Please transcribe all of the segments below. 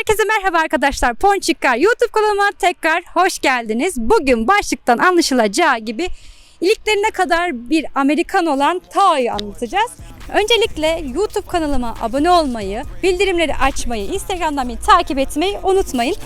Herkese merhaba arkadaşlar. Ponçikkar YouTube kanalıma tekrar hoş geldiniz. Bugün başlıktan anlaşılacağı gibi iliklerine kadar bir Amerikan olan Tao'yu anlatacağız. Öncelikle YouTube kanalıma abone olmayı, bildirimleri açmayı, Instagram'dan beni takip etmeyi unutmayın.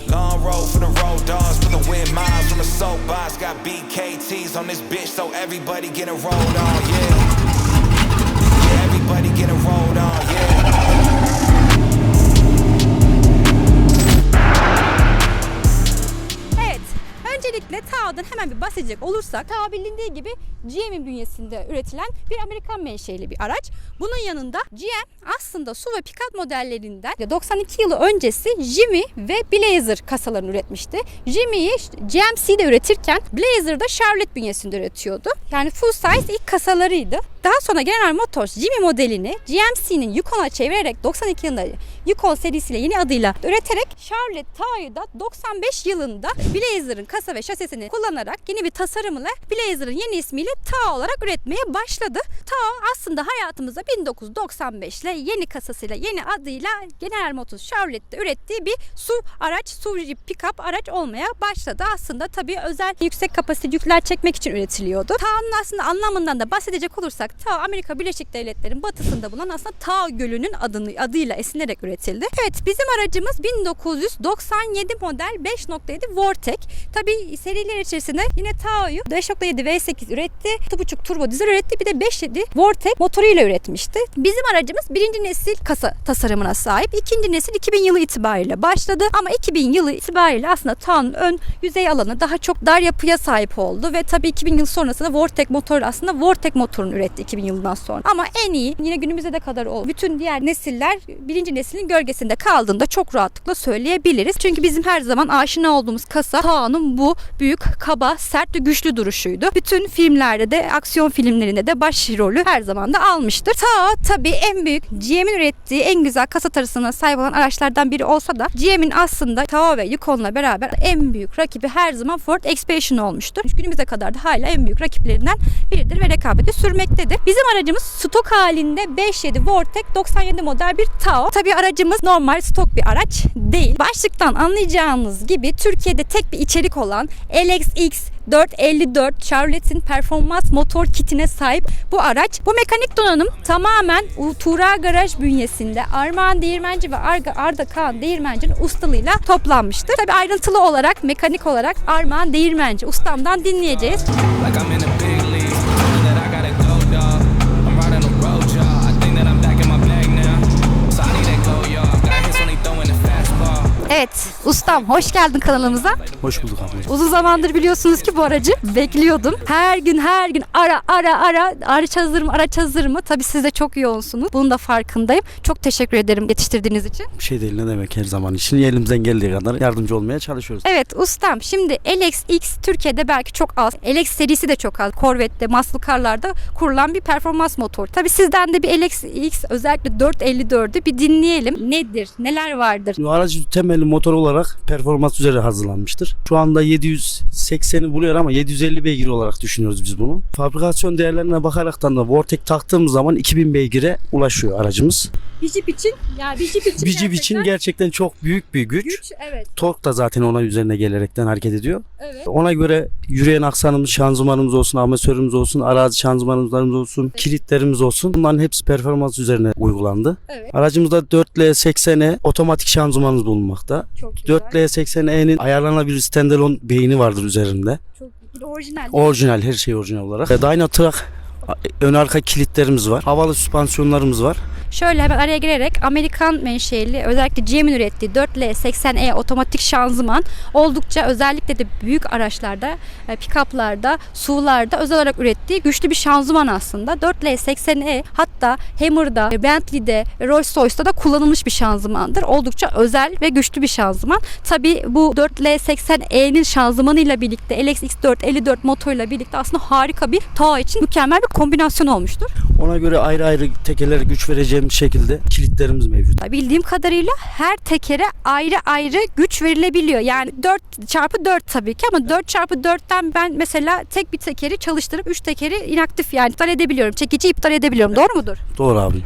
Öncelikle Tao'dan hemen bir bahsedecek olursak, Tao bilindiği gibi GM'in bünyesinde üretilen bir Amerikan menşeli bir araç. Bunun yanında GM aslında su ve pick-up modellerinden 92 yılı öncesi Jimmy ve Blazer kasalarını üretmişti. Jimmy'yi GMC'de üretirken Blazer da Chevrolet bünyesinde üretiyordu. Yani full size ilk kasalarıydı. Daha sonra General Motors Jimmy modelini GMC'nin Yukon'a çevirerek 92 yılında Yukon serisiyle yeni adıyla üreterek Chevrolet Tao'yu da 95 yılında Blazer'ın kasa ve şasisini kullanarak yeni bir tasarımla Blazer'ın yeni ismiyle Tao olarak üretmeye başladı. Tao aslında hayatımıza 1995 ile yeni kasasıyla yeni adıyla General Motors Chevrolet'te ürettiği bir su araç, su pick-up araç olmaya başladı. Aslında tabii özel yüksek kapasite yükler çekmek için üretiliyordu. Tao'nun aslında anlamından da bahsedecek olursak Tao Amerika Birleşik Devletleri'nin batısında bulunan aslında Tao Gölü'nün adını adıyla esinlenerek üretildi. Evet bizim aracımız 1997 model 5.7 Vortec. Tabii seriler içerisinde yine Tao'yu 5.7 V8 üretti. 6.5 turbo dizel üretti. Bir de 5.7 Vortec motoruyla üretmişti. Bizim aracımız birinci nesil kasa tasarımına sahip. İkinci nesil 2000 yılı itibariyle başladı. Ama 2000 yılı itibariyle aslında Tao'nun ön yüzey alanı daha çok dar yapıya sahip oldu. Ve tabii 2000 yıl sonrasında Vortec motorla aslında Vortec motorunu üretti 2000 yılından sonra. Ama en iyi yine günümüze de kadar oldu. Bütün diğer nesiller birinci neslin gölgesinde kaldığında çok rahatlıkla söyleyebiliriz. Çünkü bizim her zaman aşina olduğumuz kasa Tao'nun bu büyük, kaba, sert ve güçlü duruşuydu. Bütün filmlerde de aksiyon filmlerinde de başrolü her zaman da almıştır. Tao tabii en büyük GM'in ürettiği en güzel kasa tasarımına sahip olan araçlardan biri olsa da GM'in aslında Tao ve Yukon'la beraber en büyük rakibi her zaman Ford Expedition olmuştur. Günümüze kadar da hala en büyük rakiplerinden biridir ve rekabeti sürmektedir. Bizim aracımız stok halinde 5.7 Vortec 97 model bir Tao. Tabii aracımız normal stok bir araç değil. Başlıktan anlayacağınız gibi Türkiye'de tek bir içerik olan LXX 454 Chevrolet'in performans motor kitine sahip bu araç. Bu mekanik donanım tamamen Tuğra Garaj bünyesinde Armağan Değirmenci ve Arga, Arda Kaan Değirmenci'nin ustalığıyla toplanmıştır. Tabii ayrıntılı olarak, mekanik olarak Armağan Değirmenci ustamdan dinleyeceğiz. Like Evet, ustam hoş geldin kanalımıza. Hoş bulduk ablacığım. Uzun zamandır biliyorsunuz ki bu aracı bekliyordum. Her gün her gün ara ara ara araç hazır mı araç hazır mı? Tabii siz de çok yoğunsunuz. Bunun da farkındayım. Çok teşekkür ederim yetiştirdiğiniz için. Bir şey değil ne demek her zaman için. Elimizden geldiği kadar yardımcı olmaya çalışıyoruz. Evet ustam şimdi LX Türkiye'de belki çok az. LX serisi de çok az. Corvette'de, muscle car'larda kurulan bir performans motor. Tabii sizden de bir LX özellikle 454'ü bir dinleyelim. Nedir? Neler vardır? Bu aracı temeli motor olarak performans üzere hazırlanmıştır. Şu anda 780'i buluyor ama 750 beygir olarak düşünüyoruz biz bunu. Fabrikasyon değerlerine bakaraktan da Vortec taktığımız zaman 2000 beygire ulaşıyor aracımız. Bir Jeep için yani bir Jeep için Bir Jeep için gerçekten çok büyük bir güç. güç. Evet. Tork da zaten ona üzerine gelerekten hareket ediyor. Evet. Ona göre yürüyen aksanımız, şanzımanımız olsun, amatörümüz olsun, arazi şanzımanlarımız olsun, kilitlerimiz olsun. Bunların hepsi performans üzerine uygulandı. Evet. Aracımızda 4 l 80'e otomatik şanzımanımız bulunmakta. Çok güzel. 4 l 80e'nin ayarlanabilir standalone beyni vardır üzerinde. Çok orijinal. Orijinal, her şey orijinal olarak. Dynatrack ön arka kilitlerimiz var. Havalı süspansiyonlarımız var. Şöyle hemen araya girerek Amerikan menşeli özellikle GM'in ürettiği 4L80E otomatik şanzıman oldukça özellikle de büyük araçlarda, e, pick-up'larda, SUV'larda özel olarak ürettiği güçlü bir şanzıman aslında. 4L80E hatta Hammer'da, Bentley'de, Rolls-Royce'da da kullanılmış bir şanzımandır. Oldukça özel ve güçlü bir şanzıman. Tabi bu 4L80E'nin şanzımanıyla birlikte LXX4 54 motoruyla birlikte aslında harika bir Tao için mükemmel bir kombinasyon olmuştur. Ona göre ayrı ayrı tekerlere güç vereceğim şekilde kilitlerimiz mevcut. Bildiğim kadarıyla her tekere ayrı ayrı güç verilebiliyor. Yani 4 çarpı 4 tabii ki ama 4 çarpı 4'ten ben mesela tek bir tekeri çalıştırıp 3 tekeri inaktif yani iptal edebiliyorum. Çekici iptal edebiliyorum. Doğru mudur? Doğru abi.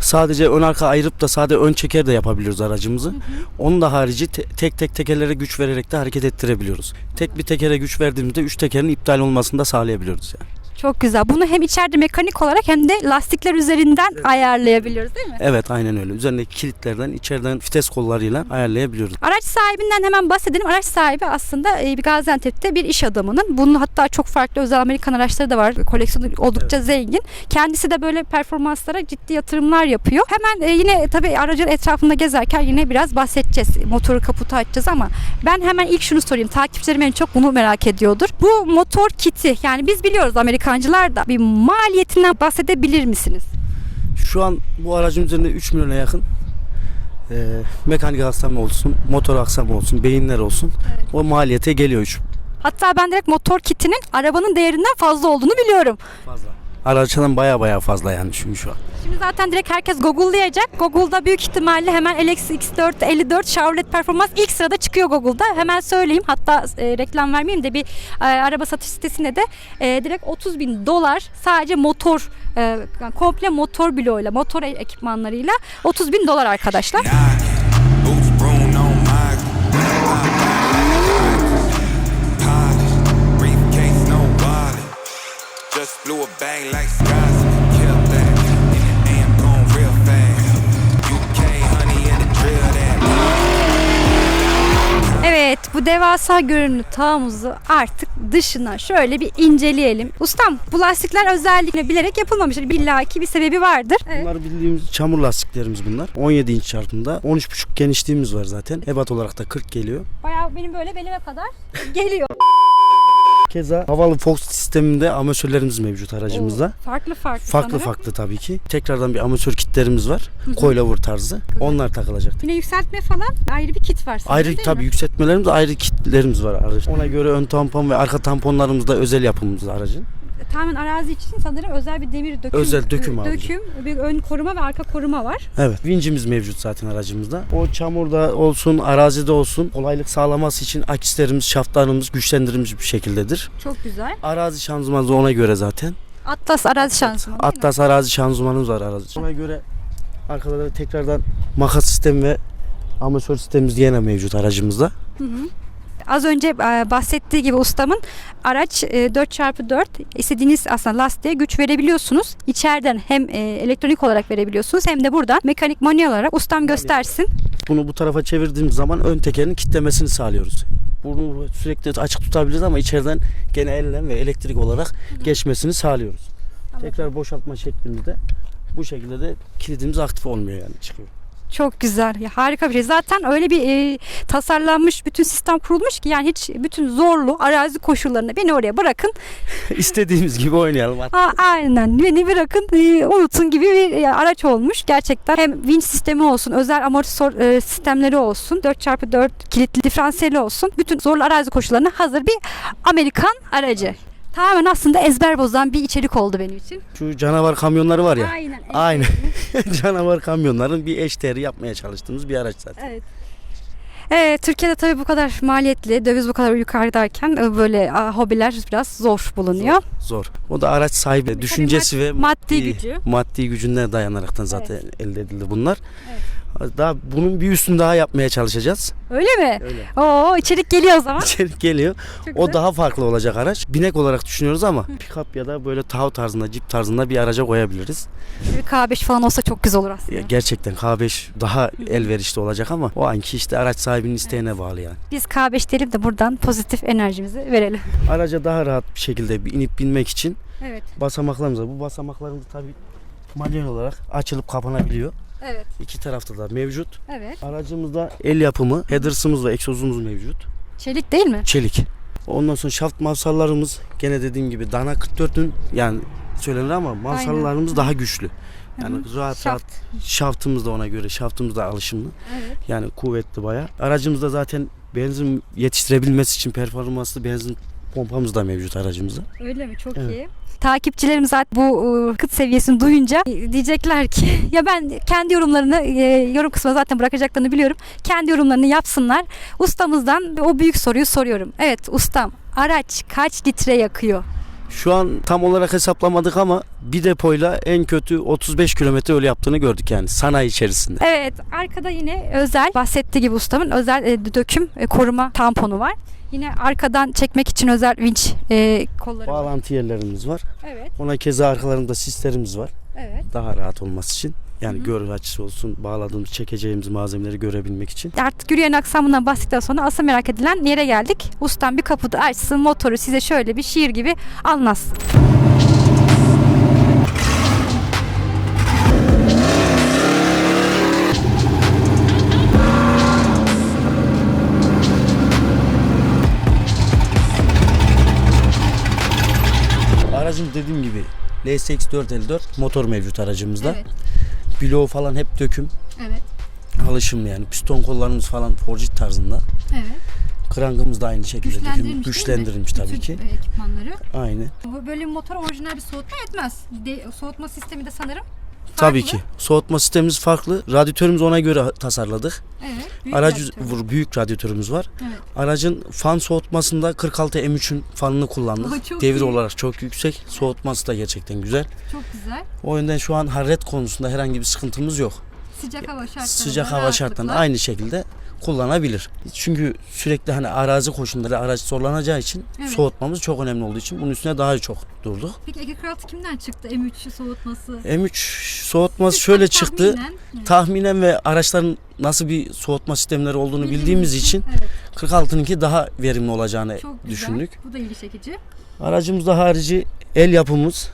Sadece ön arka ayırıp da sadece ön çeker de yapabiliyoruz aracımızı. Onun da harici te- tek tek tekerlere güç vererek de hareket ettirebiliyoruz. Tek bir tekere güç verdiğimizde üç tekerin iptal olmasını da sağlayabiliyoruz yani. Çok güzel. Bunu hem içeride mekanik olarak hem de lastikler üzerinden ayarlayabiliyoruz değil mi? Evet aynen öyle. Üzerindeki kilitlerden içeriden vites kollarıyla ayarlayabiliyoruz. Araç sahibinden hemen bahsedelim. Araç sahibi aslında e, bir Gaziantep'te bir iş adamının. Bunun hatta çok farklı özel Amerikan araçları da var. Koleksiyonu oldukça zengin. Kendisi de böyle performanslara ciddi yatırımlar yapıyor. Hemen e, yine tabii aracın etrafında gezerken yine biraz bahsedeceğiz. Motoru kaputu açacağız ama ben hemen ilk şunu sorayım. Takipçilerim en çok bunu merak ediyordur. Bu motor kiti yani biz biliyoruz Amerikancılar da bir maliyetinden bahsedebilir misiniz? Şu an bu aracın üzerinde 3 milyona yakın e, mekanik aksam olsun, motor aksam olsun, beyinler olsun. O maliyete geliyor 3 Hatta ben direkt motor kitinin arabanın değerinden fazla olduğunu biliyorum. fazla. Araçtan baya baya fazla yani çünkü şu an. Şimdi zaten direkt herkes Google'layacak. Google'da büyük ihtimalle hemen LX X4 54 Chevrolet Performans ilk sırada çıkıyor Google'da. Hemen söyleyeyim. Hatta e, reklam vermeyeyim de bir e, araba satış sitesinde de e, direkt 30 bin dolar sadece motor e, yani komple motor bloğuyla, motor e- ekipmanlarıyla 30 bin dolar arkadaşlar. Just blew a bang like Scott. Killed that. In the AM, going real fast. UK, honey, and the drill that. Evet bu devasa görünümlü tağımızı artık dışına şöyle bir inceleyelim. Ustam bu lastikler özellikle bilerek yapılmamış. İllaki bir sebebi vardır. Evet. Bunlar bildiğimiz çamur lastiklerimiz bunlar. 17 inç çarpımda. 13,5 genişliğimiz var zaten. Ebat olarak da 40 geliyor. Bayağı benim böyle belime kadar geliyor. Keza havalı Fox sisteminde amatörlerimiz mevcut aracımızda. Farklı farklı Farklı sanırım. farklı tabii ki. Tekrardan bir amatör kitlerimiz var. Coilover tarzı. Onlar takılacak. Yine yükseltme falan ayrı bir kit var. sanırım, Ayrı tabii mi? yükseltmelerimiz ayrı kitlerimiz var aracın. Ona göre ön tampon ve arka tamponlarımız da özel yapımımız aracın. Tamamen arazi için sanırım özel bir demir döküm. Özel döküm abi. Döküm, bir ön koruma ve arka koruma var. Evet. Vincimiz mevcut zaten aracımızda. O çamurda olsun, arazide olsun kolaylık sağlaması için akislerimiz, şaftlarımız güçlendirilmiş bir şekildedir. Çok güzel. Arazi şanzımanı da ona göre zaten. Atlas arazi şanzımanı. Atlas arazi şanzımanımız var arazi. Ona göre arkada da tekrardan makas sistemi ve amatör sistemimiz yine mevcut aracımızda. Az önce e, bahsettiği gibi ustamın araç e, 4x4 istediğiniz aslında lastiğe güç verebiliyorsunuz. İçeriden hem e, elektronik olarak verebiliyorsunuz hem de buradan mekanik manuel olarak ustam göstersin. Bunu bu tarafa çevirdiğimiz zaman ön tekerin kitlemesini sağlıyoruz. Bunu sürekli açık tutabiliriz ama içeriden gene elle ve elektrik olarak geçmesini sağlıyoruz. Tekrar boşaltma şeklinde bu şekilde de kilidimiz aktif olmuyor yani çıkıyor. Çok güzel. Ya, harika bir şey. Zaten öyle bir e, tasarlanmış bütün sistem kurulmuş ki yani hiç bütün zorlu arazi koşullarını beni oraya bırakın. İstediğimiz gibi oynayalım. Ha, aynen. Beni bırakın e, unutun gibi bir e, araç olmuş. Gerçekten hem vinç sistemi olsun, özel amortisör e, sistemleri olsun, 4x4 kilitli diferansiyeli olsun. Bütün zorlu arazi koşullarına hazır bir Amerikan aracı. Tamamen aslında ezber bozan bir içerik oldu benim için. Şu canavar kamyonları var ya. Aynen. Aynen. canavar kamyonların bir eşdeğeri yapmaya çalıştığımız bir araç zaten. Evet. Evet, Türkiye'de tabii bu kadar maliyetli, döviz bu kadar yukarıdayken e, böyle hobiler biraz zor bulunuyor. Zor. O da araç sahibi düşüncesi ve maddi gücü. maddi gücüne dayanaraktan zaten elde edildi bunlar. Daha bunun bir üstünü daha yapmaya çalışacağız. Öyle mi? Öyle. Oo, içerik geliyor o zaman. İçerik geliyor. Çok O güzel. daha farklı olacak araç. Binek olarak düşünüyoruz ama pick-up ya da böyle tav tarzında, jeep tarzında bir araca koyabiliriz. Bir K5 falan olsa çok güzel olur aslında. Ya gerçekten K5 daha elverişli olacak ama o anki işte araç sahibinin isteğine bağlı yani. Biz K5 diyelim de buradan pozitif enerjimizi verelim. Araca daha rahat bir şekilde inip binmek için Evet. basamaklarımız var. Bu basamaklarımız tabii manuel olarak açılıp kapanabiliyor. Evet. İki tarafta da mevcut. Evet. Aracımızda el yapımı, headers'ımız ve egzozumuz mevcut. Çelik değil mi? Çelik. Ondan sonra şaft mavsallarımız gene dediğim gibi Dana 44'ün yani söylenir ama mavsallarımız daha güçlü. Yani rahat Şaft. rahat şaftımız da ona göre şaftımız da alışımlı. Evet. Yani kuvvetli baya. Aracımızda zaten benzin yetiştirebilmesi için performanslı benzin pompamız da mevcut aracımızda. Öyle mi? Çok Evet. iyi. Takipçilerimiz zaten bu e, kıt seviyesini duyunca e, diyecekler ki ya ben kendi yorumlarını e, yorum kısmına zaten bırakacaklarını biliyorum. Kendi yorumlarını yapsınlar. Ustamızdan o büyük soruyu soruyorum. Evet ustam araç kaç litre yakıyor? Şu an tam olarak hesaplamadık ama bir depoyla en kötü 35 kilometre öyle yaptığını gördük yani sanayi içerisinde. Evet arkada yine özel bahsettiği gibi ustamın özel e, döküm e, koruma tamponu var. Yine arkadan çekmek için özel vinç e, kolları var. Bağlantı yerlerimiz var. Evet, Ona keza arkalarında sislerimiz var. evet. Daha rahat olması için. Yani Hı hı. görü açısı olsun, bağladığımız, çekeceğimiz malzemeleri görebilmek için. Artık yürüyen aksamından bahsettikten sonra asıl merak edilen yere geldik. Ustam bir kaputu açsın, motoru size şöyle bir şiir gibi anlatsın. Aracın dediğim gibi LSX 454 motor mevcut aracımızda. Evet, Bloğu falan hep döküm. evet, Alışım yani. Piston kollarımız falan forjit tarzında. evet. Krankımız da aynı şekilde döküm. Güçlendirilmiş, mi? Güçlendirilmiş tabii Bütün, ki. ekipmanları. Aynı. Bu böyle motor orijinal bir soğutma etmez. De, soğutma sistemi de sanırım Tabii ki. Soğutma sistemimiz farklı. Radyatörümüzü ona göre tasarladık. Evet. büyük Aracı radyatör. büyük radyatörümüz var. Evet. Aracın fan soğutmasında 46 M3'ün fanını kullandık. Aa, çok Devir iyi. olarak çok yüksek. Soğutması da gerçekten güzel. Çok güzel. O yönden şu an hararet konusunda herhangi bir sıkıntımız yok. Sıcak hava şartlarında. Sıcak hava şartlarında aynı şekilde kullanabilir. Çünkü sürekli hani arazi koşulları araç zorlanacağı için Evet. soğutmamız çok önemli olduğu için bunun üstüne daha çok durduk. Peki Ege Kral kimden çıktı M3 soğutması? M3 soğutması Siz şöyle tahminen- çıktı. Evet. Tahminen ve araçların nasıl bir soğutma sistemleri olduğunu Bildiğimiz bildiğimiz için Evet, 46'nınki daha verimli olacağını çok güzel. düşündük. Bu da ilgi çekici. Aracımızda harici el yapımız,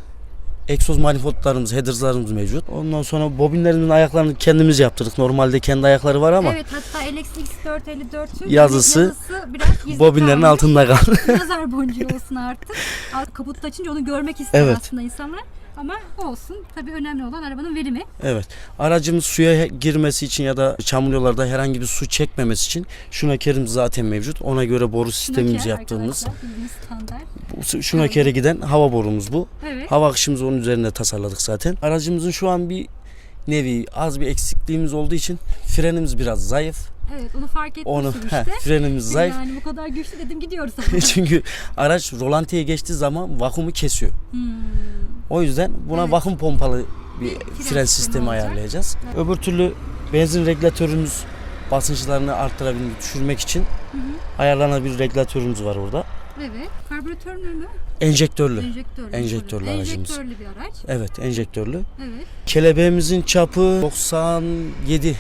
egzoz manifoldlarımız, headerslarımız mevcut. Ondan sonra bobinlerimizin ayaklarını kendimiz yaptırdık. Normalde kendi ayakları var ama Evet hatta LXX 454'ün Yazısı yazısı biraz bobinlerin kalmış. altında kaldı. Nazar boncuğu olsun artık. Kaputta açınca onu görmek ister Evet. aslında insanlar. Ama olsun. Tabii önemli olan arabanın verimi. evet. Aracımız suya girmesi için ya da çamur yollarda herhangi bir su çekmemesi için şunakerimiz zaten mevcut. Ona göre boru sistemimizi Şunaker yaptığımız. Bu Şunakere giden hava borumuz bu. Evet. Hava akışımızı onun üzerinde tasarladık zaten. Aracımızın şu an bir nevi az bir eksikliğimiz olduğu için frenimiz biraz zayıf. Evet onu fark etmiştim Onu işte. heh, frenimiz zayıf. Yani bu kadar güçlü dedim gidiyoruz. Çünkü araç rolantiye geçtiği zaman vakumu kesiyor. hmm. O yüzden buna Evet. vakum pompalı bir Bir fren fren, sistemi sistemi ayarlayacağız. Öbür türlü benzin regülatörümüz basınçlarını arttırabilmek, düşürmek için ayarlanabilir regülatörümüz var orada. Evet. Karbüratör mü? Enjektörlü. Enjektörlü. Enjektörlü Enjektörlü aracımız. bir araç. Evet, enjektörlü. Evet. Kelebeğimizin çapı 97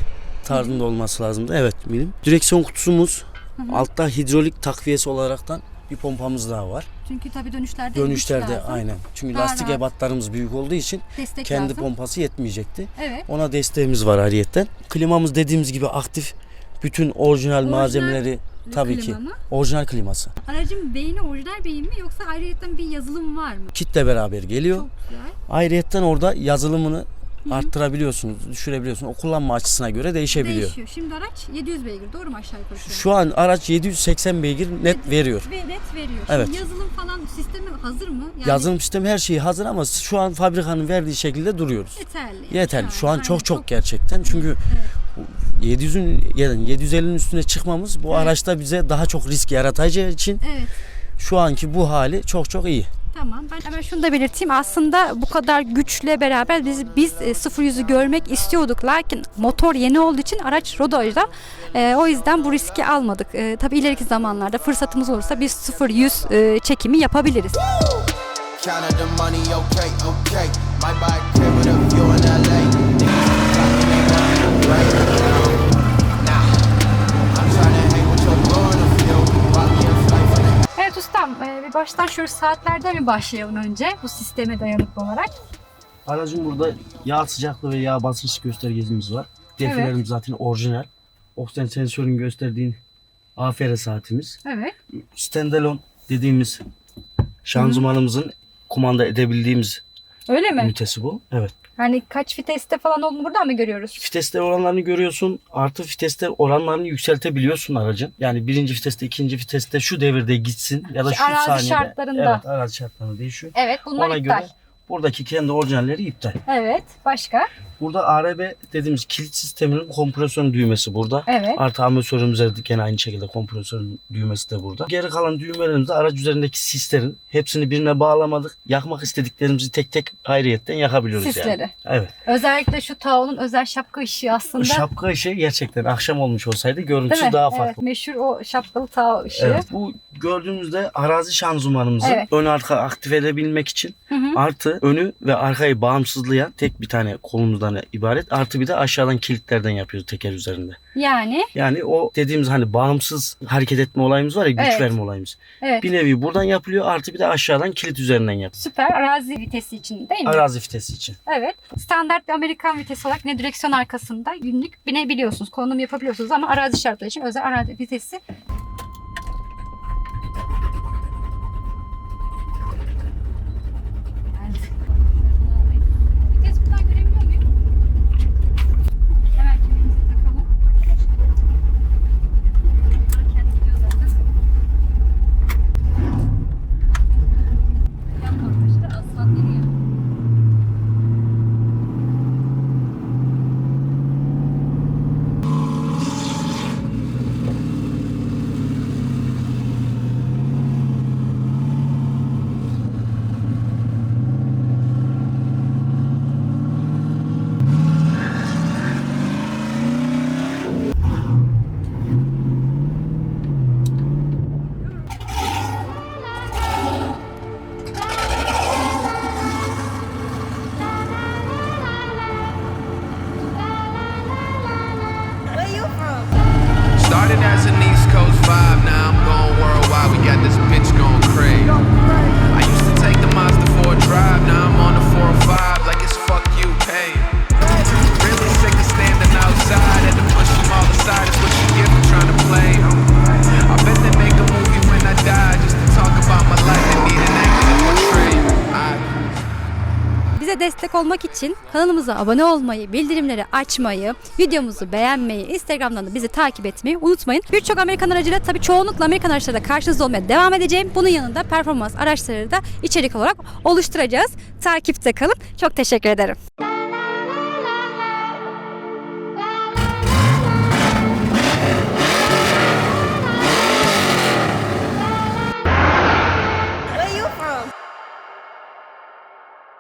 tarzında olması lazımdı. Evet, milim. Direksiyon kutusumuz altta hidrolik takviyesi olaraktan bir pompamız daha var. Çünkü tabii dönüşlerde Dönüşlerde lazım. aynen. Çünkü Daha lastik rahat. ebatlarımız büyük olduğu için Destek kendi lazım. pompası yetmeyecekti. Evet. Ona desteğimiz var hariyetten. Klimamız dediğimiz gibi aktif. Bütün orijinal, Orijinal malzemeleri tabii klima ki. mı? Orijinal kliması. Aracın beyni orijinal beyin mi yoksa ayrıyetten bir yazılım var mı? Kitle beraber geliyor. Çok güzel. Ayrıyetten orada yazılımını arttırabiliyorsunuz, düşürebiliyorsunuz. O kullanma açısına göre değişebiliyor. Değişiyor. Şimdi araç 700 beygir doğru mu aşağı yukarı? şu an? Şu an araç 780 beygir net veriyor. Ve net veriyor. Evet. Şimdi yazılım falan sistemi hazır mı? Yani Yazılım sistemi her şeyi hazır ama şu an fabrikanın verdiği şekilde duruyoruz. yeterli. Yeterli. Şu an aynen, çok çok gerçekten. Çünkü 700'ün yani 750'nin üstüne çıkmamız bu Evet. araçta bize daha çok risk yaratacağı için Evet. şu anki bu hali çok çok iyi. Tamam. Ben hemen şunu da belirteyim. Aslında bu kadar güçle beraber biz biz e, sıfır yüzü görmek istiyorduk. Lakin motor yeni olduğu için araç rodajda. E, o yüzden bu riski almadık. E, tabii ileriki zamanlarda fırsatımız olursa biz sıfır yüz e, çekimi yapabiliriz. Ustam e, bir baştan şöyle saatlerden mi başlayalım önce bu sisteme dayanıklı olarak? Aracın burada yağ sıcaklığı ve yağ basınç göstergemiz var. Defilerimiz zaten orijinal. Oksijen sensörün gösterdiğin AFR saatimiz. Evet. Standalone dediğimiz şanzımanımızın kumanda edebildiğimiz Öyle mi? ünitesi bu. Evet. Hani kaç viteste falan olduğunu buradan mı görüyoruz? Viteste oranlarını görüyorsun. Artı viteste oranlarını yükseltebiliyorsun aracın. Yani birinci viteste, ikinci viteste şu devirde gitsin ya da şu Arazi saniyede. şartlarında. Evet arazi şartlarında değişiyor. Evet bunlar Ona iptal. göre buradaki kendi orijinalleri iptal. Evet başka? Burada ARB dediğimiz kilit sisteminin kompresyon düğmesi burada. Evet. Artı amortisörümüzde de gene aynı şekilde kompresörün düğmesi de burada. Geri kalan düğmelerimizde araç üzerindeki sislerin hepsini birine bağlamadık. Yakmak istediklerimizi tek tek ayrıyetten yakabiliyoruz Sisleri. yani. Evet. Özellikle şu tavuğun özel şapka ışığı aslında. Şapka ışığı gerçekten akşam olmuş olsaydı görüntüsü daha Evet, farklı. meşhur o şapkalı tağ ışığı. Evet. Bu gördüğümüzde arazi şanzımanımızı Evet. ön arka aktif edebilmek için artı önü ve arkayı bağımsızlayan tek bir tane kolumuzdan ibaret. Artı bir de aşağıdan kilitlerden yapıyoruz teker üzerinde. Yani Yani o dediğimiz hani bağımsız hareket etme olayımız var ya güç Evet. verme olayımız. evet Bir nevi buradan yapılıyor artı bir de aşağıdan kilit üzerinden yapılıyor. süper arazi vitesi için değil mi? Arazi vitesi için. Evet. Standart bir Amerikan vitesi olarak ne direksiyon arkasında günlük binebiliyorsunuz. Konum yapabiliyorsunuz ama arazi şartları için özel arazi vitesi Bize destek olmak için kanalımıza abone olmayı, bildirimleri açmayı, videomuzu beğenmeyi, Instagram'dan da bizi takip etmeyi unutmayın. Birçok Amerikan aracıyla tabii çoğunlukla Amerikan araçlarıyla karşınızda olmaya devam edeceğim. Bunun yanında performans araçları da içerik olarak oluşturacağız. Takipte kalın. Çok teşekkür ederim.